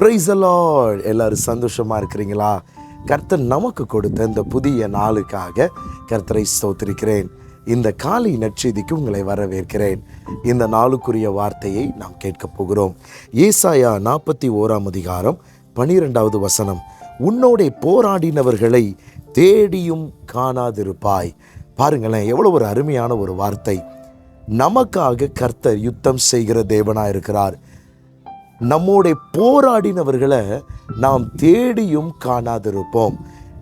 Price Lord எல்லோரும் சந்தோஷமாக இருக்கிறீங்களா? கர்த்தர் நமக்கு கொடுத்த இந்த புதிய நாளுக்காக கர்த்தரை ஸ்தோத்திருக்கிறேன். இந்த காலை நற்செய்திக்கு உங்களை வரவேற்கிறேன். இந்த நாளுக்குரிய வார்த்தையை நாம் கேட்கப் போகிறோம். ஏசாயா நாற்பத்தி ஓராம் அதிகாரம் பனிரெண்டாவது வசனம். உன்னோடே போராடினவர்களை தேடியும் காணாதிருப்பாய். பாருங்களேன் எவ்வளோ ஒரு அருமையான ஒரு வார்த்தை. நமக்காக கர்த்தர் யுத்தம் செய்கிற தேவனாக இருக்கிறார் நம்மோட போராடினவர்களை நாம் தேடியும் காணாதிருப்போம்.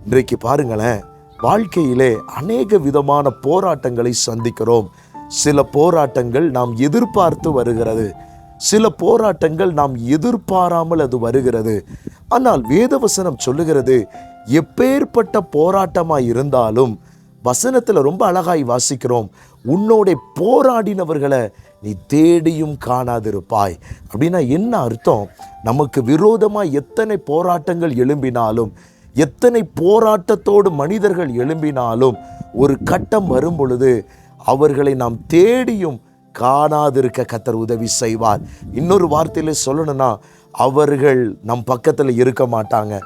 இன்றைக்கு பாருங்களேன் வாழ்க்கையிலே அநேக விதமான போராட்டங்களை சந்திக்கிறோம். சில போராட்டங்கள் நாம் எதிர்பார்த்து வருகிறது. சில போராட்டங்கள் நாம் எதிர்பாராமல் அது வருகிறது. ஆனால் வேதவசனம் சொல்லுகிறது எப்பேற்பட்ட போராட்டமாக இருந்தாலும் வசனத்தில் ரொம்ப அழகாய் வாசிக்கிறோம். உன்னோட போராடினவர்களை நீ தேடியும் காணாதிருப்பாய். அப்படின்னா என்ன அர்த்தம்? நமக்கு விரோதமாக எத்தனை போராட்டங்கள் எழும்பினாலும் எத்தனை போராட்டத்தோடு மனிதர்கள் எழும்பினாலும் ஒரு கட்டம் வரும் பொழுது அவர்களை நாம் தேடியும் காணாதிருக்க கத்தர் உதவி செய்வார். இன்னொரு வார்த்தையில் சொல்லணும்னா அவர்கள் நம் பக்கத்தில் இருக்க மாட்டாங்க.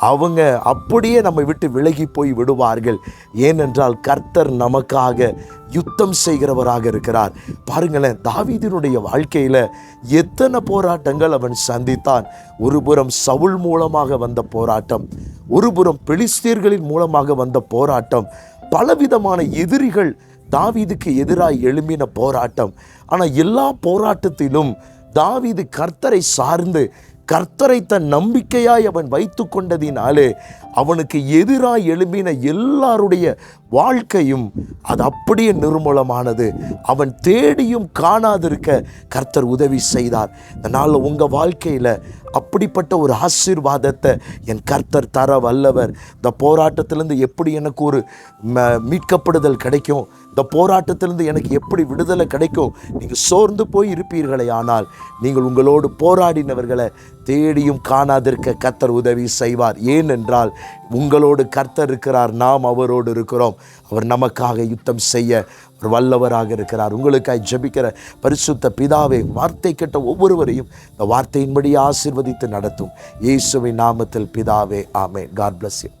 அவங்க அப்படியே நம்மை விட்டு விலகி போய் விடுவார்கள். ஏனென்றால் கர்த்தர் நமக்காக யுத்தம் செய்கிறவராக இருக்கிறார். பாருங்களேன் தாவீதினுடைய வாழ்க்கையில் எத்தனை போராட்டங்கள் அவன் சந்தித்தான். ஒரு புறம் சவுல் மூலமாக வந்த போராட்டம் ஒரு புறம் பெலிஸ்தீர்களின் மூலமாக வந்த போராட்டம் பலவிதமான எதிரிகள் தாவீதுக்கு எதிராக எழும்பின போராட்டம். ஆனால் எல்லா போராட்டத்திலும் தாவீது கர்த்தரை சார்ந்து கர்த்தரை தன் நம்பிக்கையாய் அவன் வைத்து கொண்டதினாலே அவனுக்கு எதிராக எழும்பின எல்லாருடைய வாழ்க்கையும் அது அப்படியே நிர்மூலமானது. அவன் தேடியும் காணாதிருக்க கர்த்தர் உதவி செய்தார். அதனால் உங்கள் வாழ்க்கையில் அப்படிப்பட்ட ஒரு ஆசீர்வாதத்தை என் கர்த்தர் தர வல்லவர். இந்த போராட்டத்திலேருந்து எப்படி எனக்கு ஒரு ம- மீட்கப்படுதல் கிடைக்கும்? இந்த போராட்டத்திலிருந்து எனக்கு எப்படி விடுதலை கிடைக்கும்? நீங்கள் சோர்ந்து போய் இருப்பீர்களே ஆனால் நீங்கள் உங்களோடு போராடினவர்களை தேடியும் காணாதிருக்க கர்த்தர் உதவி செய்வார். ஏனென்றால் உங்களோடு கர்த்தர் இருக்கிறார். நாம் அவரோடு இருக்கிறோம். அவர் நமக்காக யுத்தம் செய்ய அவர் வல்லவராக இருக்கிறார். உங்களுக்காய் ஜெபிக்கிற பரிசுத்த பிதாவே வார்த்தை கேட்ட ஒவ்வொருவரையும் இந்த வார்த்தையின்படி ஆசிர்வதித்து நடத்தும். இயேசுவின் நாமத்தில் பிதாவே ஆமே காட் பிளஸ் யூ